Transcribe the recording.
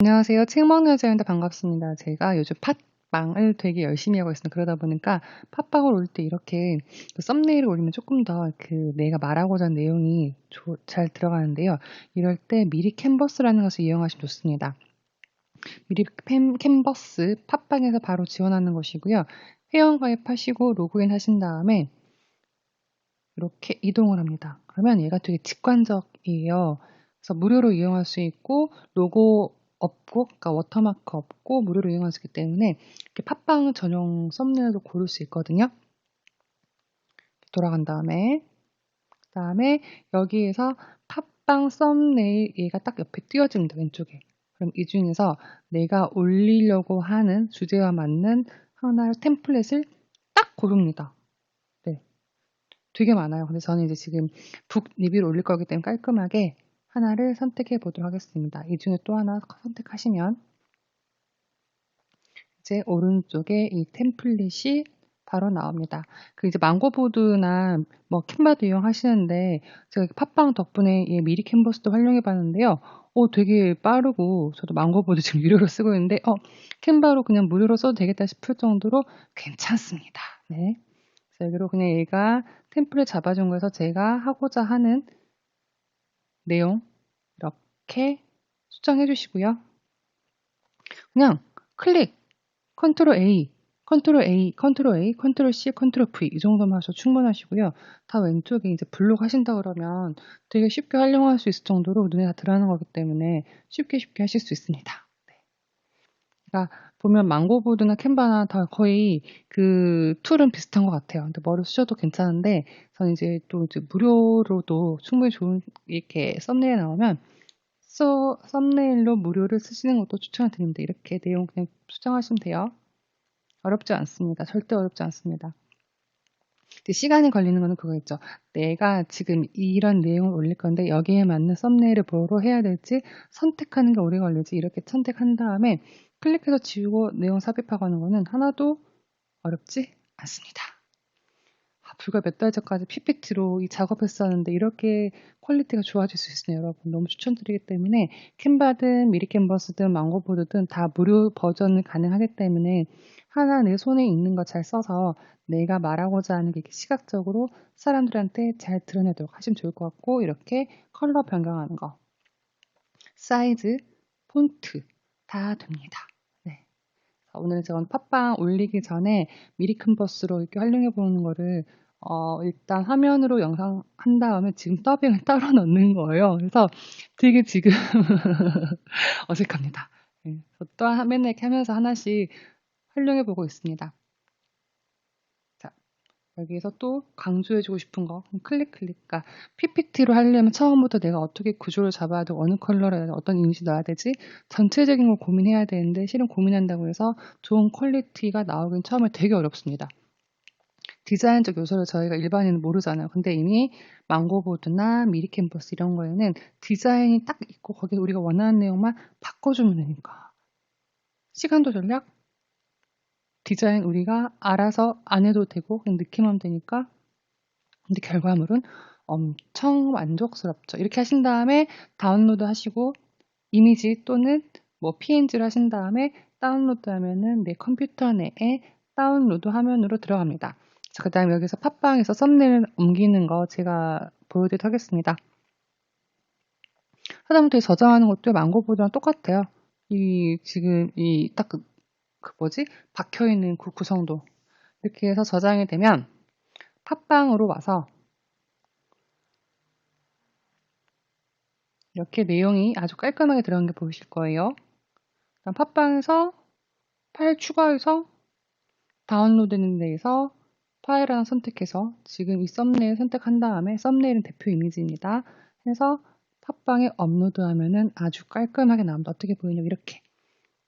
안녕하세요. 책 먹는 여자입니다. 반갑습니다. 제가 요즘 팟빵을 되게 열심히 하고 있습니다. 그러다 보니까 팟빵을 올때 이렇게 그 썸네일을 올리면 조금 더 그 내가 말하고자 하는 내용이 조- 잘 들어가는데요. 이럴 때 미리 캔버스라는 것을 이용하시면 좋습니다. 미리 캔, 캔버스 팟빵에서 바로 지원하는 것이고요. 회원 가입하시고 로그인 하신 다음에 이렇게 이동을 합니다. 그러면 얘가 되게 직관적이에요. 그래서 무료로 이용할 수 있고 로고 없고 그러니까 워터마크 없고 무료로 이용할 수 있기 때문에 이렇게 팟빵 전용 썸네일도 고를 수 있거든요. 돌아간 다음에 그 다음에 여기에서 팟빵 썸네일 얘가 딱 옆에 띄워집니다. 왼쪽에. 그럼 이 중에서 내가 올리려고 하는 주제와 맞는 하나의 템플릿을 딱 고릅니다. 네. 되게 많아요. 근데 저는 이제 지금 북 리뷰를 올릴 거기 때문에 깔끔하게 하나를 선택해 보도록 하겠습니다. 이 중에 또 하나 선택하시면 이제 오른쪽에 이 템플릿이 바로 나옵니다. 그 이제 망고보드나 뭐 캔바도 이용하시는데 제가 팟빵 덕분에 이 미리 캔버스도 활용해 봤는데요. 오, 되게 빠르고 저도 망고보드 지금 유료로 쓰고 있는데 어, 캔바로 그냥 무료로 써도 되겠다 싶을 정도로 괜찮습니다. 네. 그래서 여기로 그냥 얘가 템플릿 잡아준 거에서 제가 하고자 하는 내용 이렇게 수정해 주시고요. 그냥 클릭, 컨트롤 A, 컨트롤 A, 컨트롤 A, 컨트롤 C, 컨트롤 V 이 정도만 하셔도 충분하시고요. 다 왼쪽에 이제 블록 하신다 그러면 되게 쉽게 활용할 수 있을 정도로 눈에 다 들어가는 거기 때문에 쉽게 쉽게 하실 수 있습니다. 네. 그러니까 보면 망고보드나 캔바나 다 거의 그 툴은 비슷한 것 같아요. 근데 뭐를 쓰셔도 괜찮은데 저는 이제 또 이제 무료로도 충분히 좋은 이렇게 썸네일 나오면 써, 썸네일로 무료를 쓰시는 것도 추천을 드립니다. 이렇게 내용 그냥 수정하시면 돼요. 어렵지 않습니다. 절대 어렵지 않습니다. 근데 시간이 걸리는 거는 그거 있죠. 내가 지금 이런 내용을 올릴 건데 여기에 맞는 썸네일을 뭐로 해야 될지 선택하는 게 오래 걸리지 이렇게 선택한 다음에 클릭해서 지우고 내용 삽입하고 하는 거는 하나도 어렵지 않습니다. 아, 불과 몇 달 전까지 PPT로 이 작업했었는데 이렇게 퀄리티가 좋아질 수 있으니 여러분 너무 추천드리기 때문에 캔바든 미리 캔버스든 망고보드든 다 무료 버전을 가능하기 때문에 하나 내 손에 있는 거 잘 써서 내가 말하고자 하는 게 시각적으로 사람들한테 잘 드러내도록 하시면 좋을 것 같고 이렇게 컬러 변경하는 거 사이즈, 폰트 다 됩니다. 네. 오늘 제가 팟빵 올리기 전에 미리 캔버스로 이렇게 활용해 보는 거를 어, 일단 화면으로 영상 한 다음에 지금 더빙을 따로 넣는 거예요. 그래서 되게 지금 어색합니다. 네. 또 맨날 이렇게 하면서 하나씩 활용해 보고 있습니다. 자, 여기에서 또 강조해주고 싶은 거 클릭 클릭. 그러니까 PPT로 하려면 처음부터 내가 어떻게 구조를 잡아야 되고 어느 컬러를 어떤 이미지 넣어야 되지 전체적인 걸 고민해야 되는데 실은 고민한다고 해서 좋은 퀄리티가 나오긴 처음에 되게 어렵습니다. 디자인적 요소를 저희가 일반인은 모르잖아요. 근데 이미 망고보드나 미리캔버스 이런 거에는 디자인이 딱 있고 거기에 우리가 원하는 내용만 바꿔주면 되니까 시간도 전략 디자인 우리가 알아서 안 해도 되고 그냥 느낌하면 되니까 근데 결과물은 엄청 만족스럽죠. 이렇게 하신 다음에 다운로드 하시고 이미지 또는 뭐 PNG를 하신 다음에 다운로드 하면은 내 컴퓨터 내에 다운로드 화면으로 들어갑니다. 자, 그 다음에 여기서 팟빵에서 썸네일 옮기는 거 제가 보여드리도록 하겠습니다. 하다못해 저장하는 것도 망고보드랑 똑같아요. 이 지금 이 딱 그 뭐지? 박혀있는 그 구성도 이렇게 해서 저장이 되면 팟빵으로 와서 이렇게 내용이 아주 깔끔하게 들어간 게 보이실 거예요. 팟빵에서 파일 추가해서 다운로드는 데에서 파일 하나 선택해서 지금 이 썸네일 선택한 다음에 썸네일은 대표 이미지입니다. 해서 팟빵에 업로드하면은 아주 깔끔하게 나옵니다. 어떻게 보이냐 이렇게